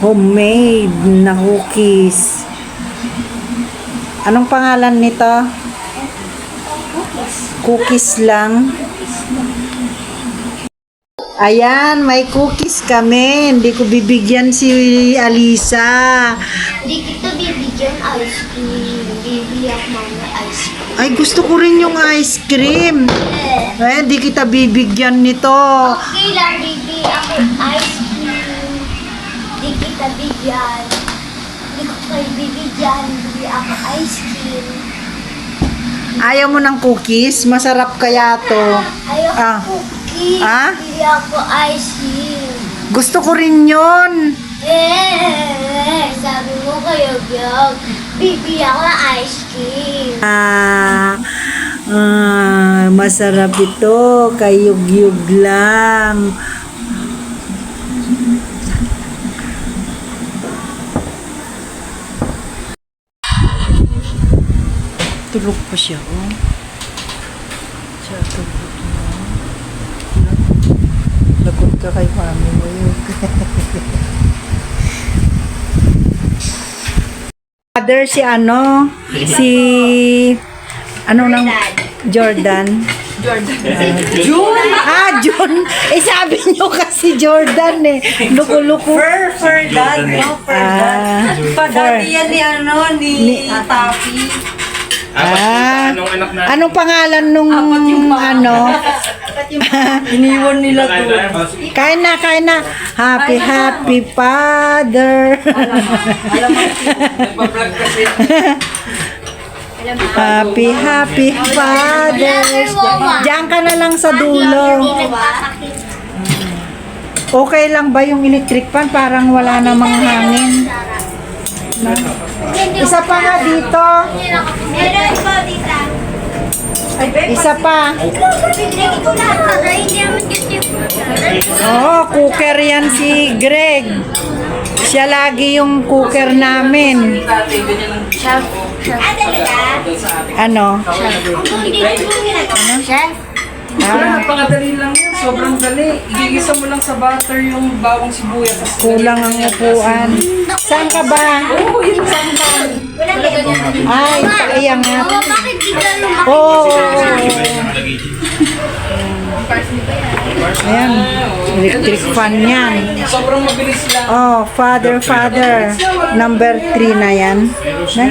homemade na cookies. Anong pangalan nito? Cookies lang. Ayan, may cookies kami. Hindi ko bibigyan si Alisa. Di kita bibigyan ice cream. Bibiyak mga ice cream. Ay, gusto ko rin yung ice cream. Eh, di kita bibigyan nito. Okay lang, bibi ako ice cream. Di kita bigyan. Di ko kayo bibigyan. Bibi ako ice cream. Ayaw mo ng cookies? Masarap kaya to. Ayoko Ah. cookie. Ah? Bibi ako ice cream. Gusto ko rin yon. Eh, sabi mo kayo, Byog. Bibi ako ng ice cream. Ah, ah, masarap ito. Kayug-yug lang. Tulog pa siya, oh. Siya, tulog na. Lagot ka kay mami mo yun. Father si ano, si ano nang Jordan. Jordan. Ah, John. Eh, sabi nyo kasi Jordan eh. Luko-luko. Fur, fur dad, no? Fur Ah, dad. Padami yan ni ano, ni, Taffy. Ah, Anong anak na? anong pangalan nung Apat yung pa. ano? Iniwan nila to. Kain na, kain na. Happy, happy father. Nagpa-vlog kasi. happy, happy father's day. Diyan ka na lang sa dulo. Okay lang ba yung electric fan? Parang wala namang hangin. Isa pa nga dito. Meron ko, tita. Isa pa. Oh, cooker yan si Greg. Siya lagi yung cooker namin. Ah, talaga? Ano? Chef? Ah, Napakadali lang yan. Sobrang dali. Igigisa mo lang sa butter yung bawang sibuyas. Tapos kulang ang upuan. Saan ka ba? Oo, yun lang yan. Wala lego. Ay, paiangat. Oh, bakit di ka lumaki? Oo. Ayan, electric fan yan. Sobrang mabilis lang. Oh, father, father. Number 3 na yan. Na?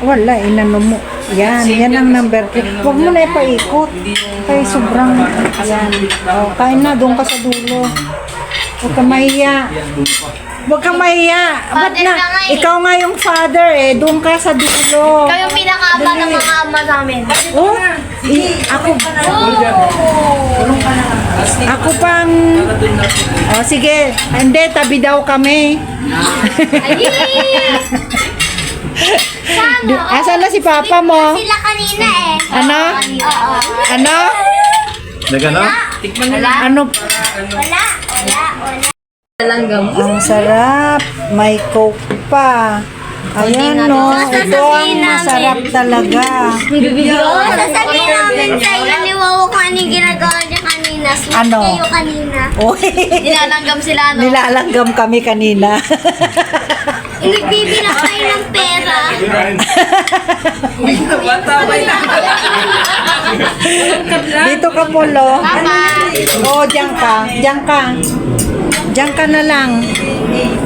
Wala, inano mo. Yan, yan ang number 3. Huwag mo na ipaikot. Kaya sobrang, yan. Oh, kain na, doon ka sa dulo. Huwag ka mahiya. Huwag ka mahiya. Ba't Father na? ka nga eh. Ikaw nga yung father eh. Doon ka sa dulo. Kayo pinakaaba ng mga ama namin. Oh, i- ako, ako pang, oh sige, hindi, tabi daw kami. Sana? Di- Asan na si papa mo? Sila kanina eh. Ano? Oo. Ano? Nagano? Tikman lang. Ano? Wala, wala, wala. Ang sarap. May coke pa. Ayan no, ito ang masarap talaga. Oo, sasabihin namin sa iyo ni Wawa kung ano yung ginagawa niya kanina. Sweet Ano? kayo kanina. Uy, Nilalanggam sila, no? nilalanggam kami kanina. Ng Bata ba yan? Dito ka polo. Papa, Oo, diyan ka. Diyan ka. Diyan ka na lang.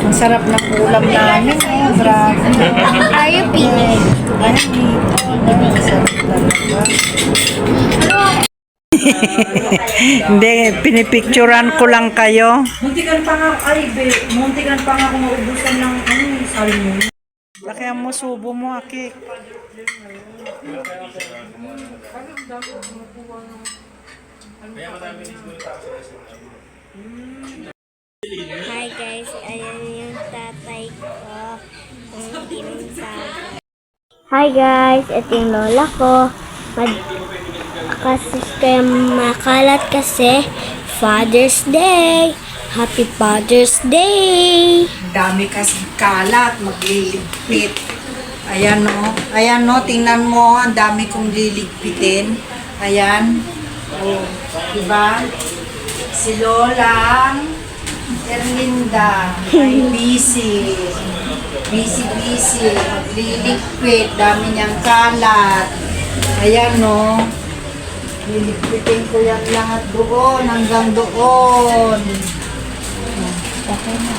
Ang sarap ng ulam namin. Oh, grabe. tayo pinig. Ay, dito. Ang sarap talaga. Hindi, pinipicturan ko lang kayo. Muntikan pa nga, ay, be, muntikan pa nga kung maubusan ng, ano, sabi mo. Laki mo subo mo, Aki. Hi guys, ayan yung tatay ko. Ang Hi guys, ito yung lola ko. Mad kasi kaya makalat kasi Father's Day. Happy Father's Day! Dami kasi kalat, magliligpit. Ayan no. Ayan no, tingnan mo, ang dami kong liligpitin. Ayan. Oh, diba? Si Lolang Erlinda, ay busy. Busy, busy. Magliliquid, dami niyang kalat. Ayan, no. Liliquitin ko yan lahat doon, hanggang doon. Okay na.